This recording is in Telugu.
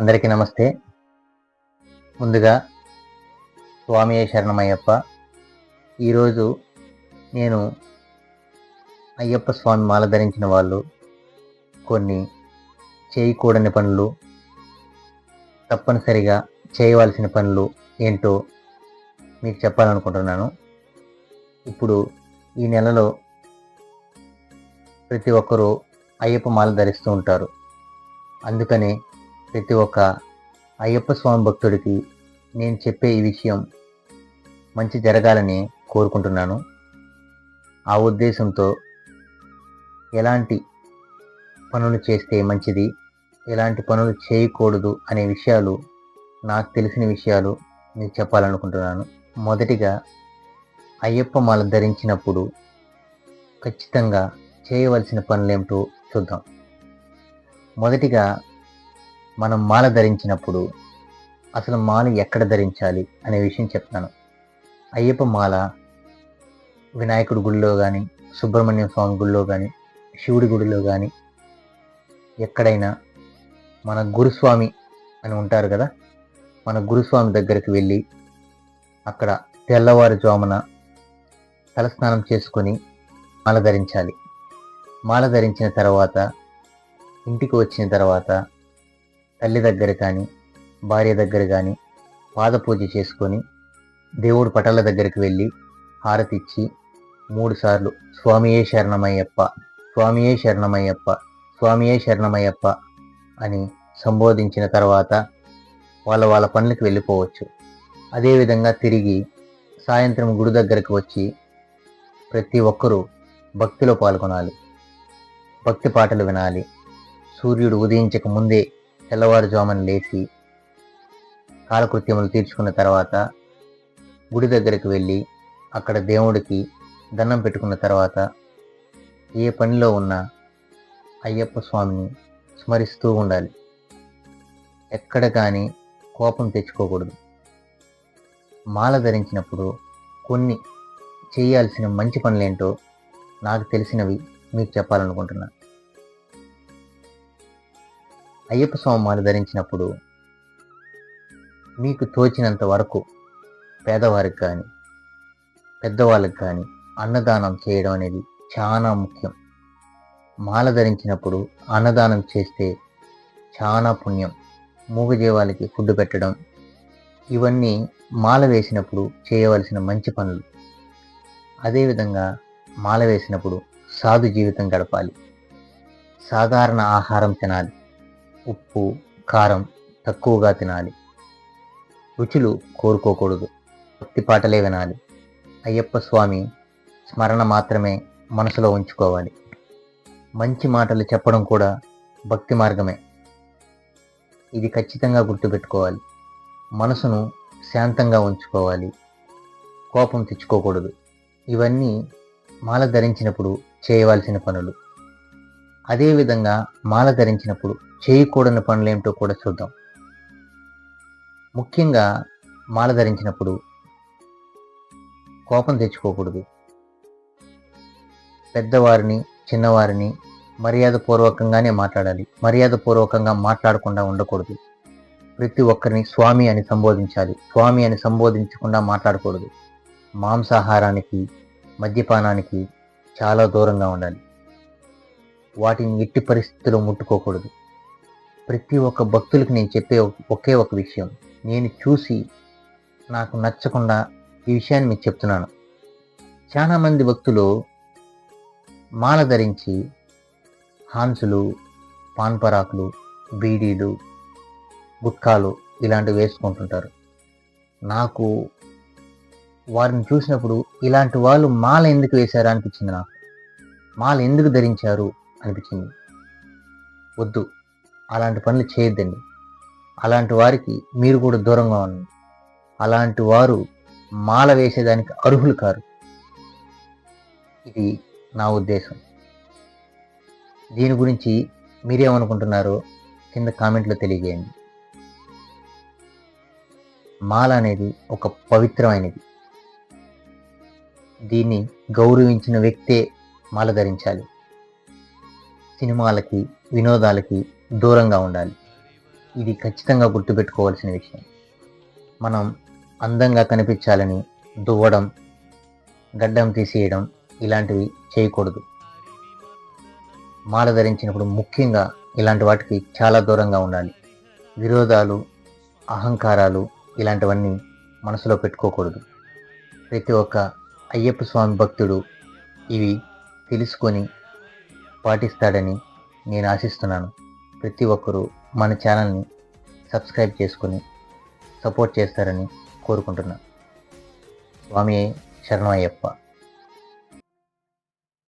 అందరికీ నమస్తే. ముందుగా స్వామి శరణమయ్యప్ప. ఈరోజు నేను అయ్యప్ప స్వామి మాల ధరించిన వాళ్ళు కొన్ని చేయకూడని పనులు తప్పనిసరిగా చేయవలసిన పనులు ఏంటో మీకు చెప్పాలనుకుంటున్నాను. ఇప్పుడు ఈ నెలలో ప్రతి ఒక్కరూ అయ్యప్ప మాల ధరిస్తూ ఉంటారు. అందుకనే ప్రతి ఒక్క అయ్యప్ప స్వామి భక్తుడికి నేను చెప్పే ఈ విషయం మంచి జరగాలని కోరుకుంటున్నాను. ఆ ఉద్దేశంతో ఎలాంటి పనులు చేస్తే మంచిది ఎలాంటి పనులు చేయకూడదు అనే విషయాలు నాకు తెలిసిన విషయాలు మీకు చెప్పాలనుకుంటున్నాను. మొదటిగా అయ్యప్ప మాల ధరించినప్పుడు ఖచ్చితంగా చేయవలసిన పనులేమిటో చూద్దాం. మొదటిగా మనం మాల ధరించినప్పుడు అసలు మాల ఎక్కడ ధరించాలి అనే విషయం చెప్తాను అయ్యప్ప మాల వినాయకుడి గుడిలో కానీ సుబ్రహ్మణ్యం స్వామి గుడిలో కానీ శివుడి గుడిలో కానీ ఎక్కడైనా మన గురుస్వామి అని ఉంటారు కదా మన గురుస్వామి దగ్గరికి వెళ్ళి అక్కడ తెల్లవారుజామున తలస్నానం చేసుకొని మాల ధరించాలి. మాల ధరించిన తర్వాత ఇంటికి వచ్చిన తర్వాత తల్లి దగ్గర కానీ భార్య దగ్గర కానీ పాదపూజ చేసుకొని దేవుడు పటాల దగ్గరికి వెళ్ళి హారతి ఇచ్చి స్వామియే శరణమయ్యప్ప స్వామియే శరణమయ్యప్ప స్వామియే శరణమయ్యప్ప అని సంబోధించిన తర్వాత వాళ్ళ వాళ్ళ పనులకు వెళ్ళిపోవచ్చు. అదేవిధంగా తిరిగి సాయంత్రం గుడి దగ్గరకు వచ్చి ప్రతి ఒక్కరూ భక్తిలో పాల్గొనాలి. భక్తి పాటలు వినాలి. సూర్యుడు ఉదయించక ముందే తెల్లవారుజామున లేచి కాలకృత్యములు తీర్చుకున్న తర్వాత గుడి దగ్గరికి వెళ్ళి అక్కడ దేవుడికి దండం పెట్టుకున్న తర్వాత ఏ పనిలో ఉన్నా అయ్యప్ప స్వామిని స్మరిస్తూ ఉండాలి. ఎక్కడ కానీ కోపం తెచ్చుకోకూడదు. మాల ధరించినప్పుడు కొన్ని చేయాల్సిన మంచి పనులేంటో నాకు తెలిసినవి మీకు చెప్పాలనుకుంటున్నాను అయ్యప్ప స్వామి ధరించినప్పుడు మీకు తోచినంత వరకు పేదవారికి కానీ పెద్దవాళ్ళకి కానీ అన్నదానం చేయడం అనేది చాలా ముఖ్యం. మాల ధరించినప్పుడు అన్నదానం చేస్తే చాలా పుణ్యం. మూగజీవాలకి ఫుడ్ పెట్టడం ఇవన్నీ మాల వేసినప్పుడు చేయవలసిన మంచి పనులు. అదేవిధంగా మాల వేసినప్పుడు సాధు జీవితం గడపాలి. సాధారణ ఆహారం తినాలి. ఉప్పు కారం తక్కువగా తినాలి. రుచులు కోరుకోకూడదు. భక్తి పాటలే వినాలి. అయ్యప్ప స్వామి స్మరణ మాత్రమే మనసులో ఉంచుకోవాలి. మంచి మాటలు చెప్పడం కూడా భక్తి మార్గమే. ఇది ఖచ్చితంగా గుర్తుపెట్టుకోవాలి. మనసును శాంతంగా ఉంచుకోవాలి. కోపం తెచ్చుకోకూడదు. ఇవన్నీ మాల ధరించినప్పుడు చేయవలసిన పనులు. అదేవిధంగా మాల ధరించినప్పుడు చేయకూడని పనులు ఏమిటో కూడా చూద్దాం. ముఖ్యంగా మాల ధరించినప్పుడు కోపం తెచ్చుకోకూడదు. పెద్దవారిని చిన్నవారిని మర్యాదపూర్వకంగానే మాట్లాడాలి. మర్యాదపూర్వకంగా మాట్లాడకుండా ఉండకూడదు. ప్రతి ఒక్కరిని స్వామి అని సంబోధించాలి. స్వామి అని సంబోధించకుండా మాట్లాడకూడదు. మాంసాహారానికి మద్యపానానికి చాలా దూరంగా ఉండాలి. వాటిని ఎట్టి పరిస్థితుల్లో ముట్టుకోకూడదు. ప్రతి ఒక్క భక్తులకు నేను చెప్పే ఒకే ఒక విషయం. నేను చూసి నాకు నచ్చకుండా ఈ విషయాన్ని మీకు చెప్తున్నాను. చాలామంది భక్తులు మాల ధరించి హాన్సులు పాన్పరాకులు బీడీలు గుట్కాలు ఇలాంటివి వేసుకుంటుంటారు. నాకు వారిని చూసినప్పుడు ఇలాంటి వాళ్ళు మాల ఎందుకు వేశారా అనిపించింది నాకు. మాల ఎందుకు ధరించారు? అనిపించింది వద్దు. అలాంటి పనులు చేయొద్దండి. అలాంటి వారికి మీరు కూడా దూరంగా ఉండండి. అలాంటి వారు మాల వేసేదానికి అర్హులు కారు. ఇది నా ఉద్దేశం. దీని గురించి మీరేమనుకుంటున్నారో కింద కామెంట్లో తెలియజేయండి. మాల అనేది ఒక పవిత్రమైనది. దీన్ని గౌరవించిన వ్యక్తే మాల ధరించాలి. సినిమాలకి వినోదాలకి దూరంగా ఉండాలి. ఇది ఖచ్చితంగా గుర్తుపెట్టుకోవాల్సిన విషయం. మనం అందంగా కనిపించాలని దువ్వడం గడ్డం తీసేయడం ఇలాంటివి చేయకూడదు. మాల ధరించినప్పుడు ముఖ్యంగా ఇలాంటి వాటికి చాలా దూరంగా ఉండాలి. విరోధాలు అహంకారాలు ఇలాంటివన్నీ మనసులో పెట్టుకోకూడదు. ప్రతి ఒక్క అయ్యప్ప స్వామి భక్తుడు ఇవి తెలుసుకొని పాటిస్తాడని నేను ఆశిస్తున్నాను. ప్రతి ఒక్కరూ మన ఛానల్ని సబ్స్క్రైబ్ చేసుకొని సపోర్ట్ చేస్తారని కోరుకుంటున్నాను స్వామి శరణయ్యప్ప